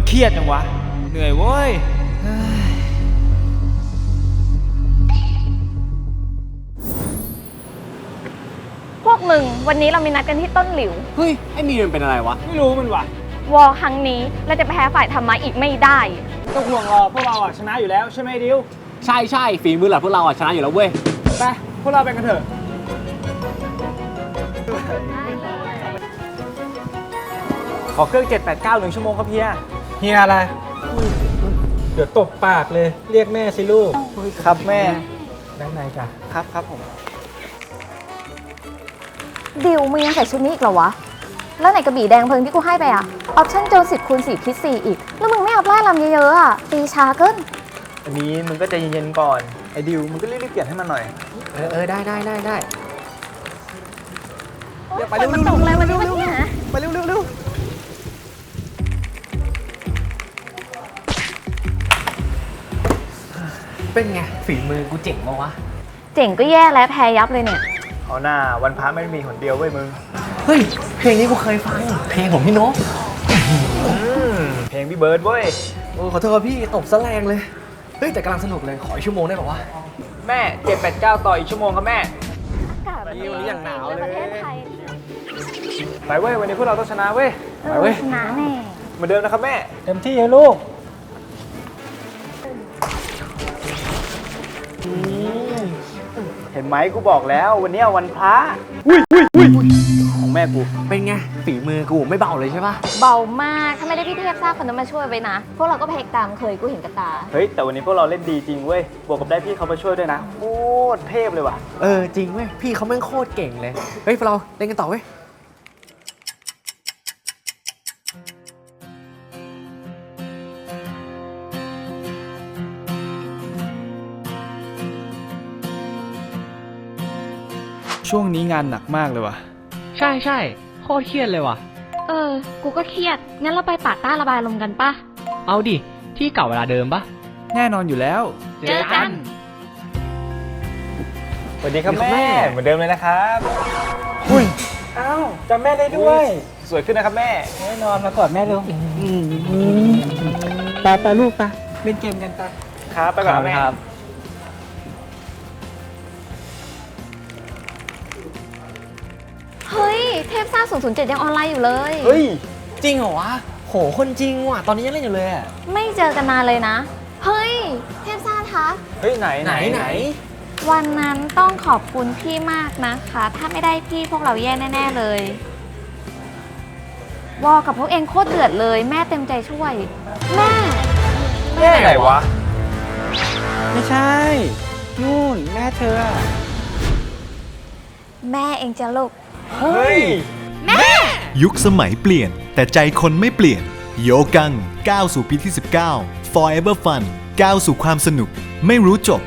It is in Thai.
มันเครียดจังวะ เหนื่อยเว้ยพวกมึงวันนี้เรามีนัดกันที่ต้นหลิว เฮ้ย ไอ้มีมันเป็นอะไรวะ ไม่รู้มันวะวอลครั้งนี้เราจะแพ้ฝ่ายธรรมะอีกไม่ได้ ต้องห่วงหรอกพวกเราอะชนะอยู่แล้วใช่ไหมดิวใช่ใช่ฝีมือหลักพวกเราอะชนะอยู่แล้วเว้ย ไปพวกเราไปกันเถอะข อเครื่อง 789หนึ่งชั่วโมงครับเฮียเฮียอะไร เดี๋ยวตบปากเลย เรียกแม่สิลูกครับแม่ด้านในจ้ะครับครับผม ดิวมึงยังใส่ชุดนี้อีกเหรอวะ แล้วไหนกระบี่แดงเพลิงที่กูให้ไปอะออปชั่นโจนสิบคูณสี่คิดสี่อีก แล้วมึงไม่เอาไล่ลำเยอะๆอะตีช้าเกินอันนี้มึงก็ใจเย็นๆก่อน ไอ้ดิวมึงก็รีบๆเปลี่ยนให้มันหน่อย เออเออได้ได้ได้ได้ไปเร็วมันตกเลยวันนี้วัน เป็นไงฝีมือกูเจ๋งปะวะ เจ๋งก็แย่แล้วแพ้ยับเลยเนี่ย เอาหน้าวันพระไม่มีหนเดียวเว้ยมึง เฮ้ย เพลงนี้กูเคยฟัง เพลงผมพี่โน้ตเพลงพี่เบิร์ดเว้ย โอ้ขอโทษพี่ตบซะแรงเลย เฮ้ยแต่กำลังสนุกเลยขออีกชั่วโมงได้ปะวะ แม่789ต่ออีกชั่วโมงครับแม่ อากาศแบบนี่วันนี้อย่างหนาวเลย ประเทศไทยไปเว้ยวันนี้พวกเราต้องชนะเว้ยเอไปอเว้ยชนะแน่ เหมือนเดิมนะครับแม่ เต็มที่เลยลูก เห็นไหมกูบอกแล้ววันนี้วันพระอุ้ยอุ้ยอุ้ยของแม่กูเป็นไงฝีมือกูไม่เบาเลยใช่ปะเบามากถ้าไม่ได้พี่เทพทราบคนนั้นมาช่วยไว้นะ พวกเราก็เพกตามเคยกูเห็นกับตา เฮ้ยแต่วันนี้พวกเราเล่นดีจริงเว้ยบวกกับได้พี่เขามาช่วยด้วยนะโคตรเทพเลยว่ะ เออจริงเว้ยพี่เขาแม่งโคตรเก่งเลย เฮ้ยพวกเราเล่นกันต่อเว้ย ช่วงนี้งานหนักมากเลยว่ะ ใช่ใช่โคตรเครียดเลยว่ะ เออ กูก็เครียด งั้นเราไปปาต้าระบายลมณ์กันปะ เอาดิ ที่เก่าเวลาเดิมปะแน่นอนอยู่แล้ว เจอกัน สวัสดีครับสวัสดีครับแม่แม่ เหมือนเดิมเลยนะครับอุ้ยอ้าวจำแม่ได้ด้วย สวยขึ้นนะครับแม่ แน่นอนมากอดแม่เร็วไปไปลูกไปเล่นเกมกันไปครับไปก่อนนะแม่ เฮ้ยเทพซ่า007 ยังออนไลน์อยู่เลย เฮ้ย จริงเหรอวะ โห คนจริงว่ะ ตอนนี้ยังเล่นอยู่เลยอะไม่เจอกันนานเลยนะ เฮ้ย เทพซ่าทัก เฮ้ยไหนไหนไหน วันนั้นต้องขอบคุณพี่มากนะคะ ถ้าไม่ได้พี่พวกเราแย่แน่ ๆ เลย วอกับพวกเองโคตรเดือดเลย แม่เต็มใจช่วย แม่ แม่ไหนวะ ไม่ใช่ นู่นแม่เธออะแม่เองจะลูก เฮ้ย ยุคสมัยเปลี่ยน แต่ใจคนไม่เปลี่ยน โยกังก้าวสู่ปีที่ 19 Forever Fun ก้าวสู่ความสนุก ไม่รู้จบ